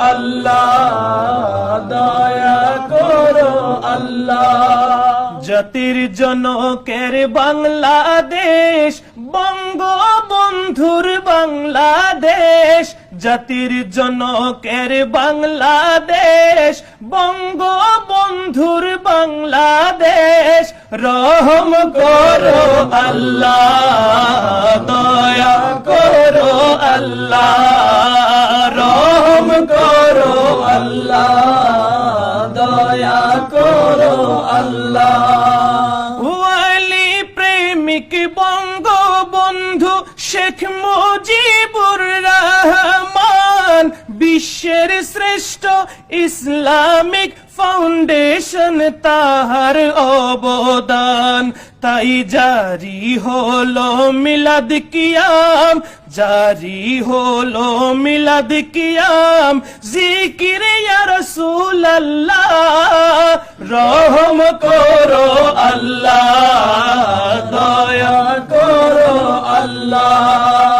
আল্লাহ, দয়া করো আল্লাহ। জাতির জনকের বাংলাদেশ, বঙ্গবন্ধুর বাংলাদেশ। জাতির জনকের বাংলাদেশ, বঙ্গবন্ধুর বাংলাদেশ। রহম করো আল্লাহ, দয়া করো আল্লাহ। আল্লাহ, দয়া করো আল্লাহ। ওয়ালি প্রেমিক বঙ্গবন্ধু শেখ মুজিবুর রহমান, বিশ্বের শ্রেষ্ঠ ইসলামিক ফাউন্ডেশন তাহার অবদান। তাই জারি হলো মিলাদ কিয়াম, জারি হলো মিলাদ কিয়াম, জিকির রাসূলুল্লাহ রহম করো আল্লাহ দয়া করো আল্লাহ।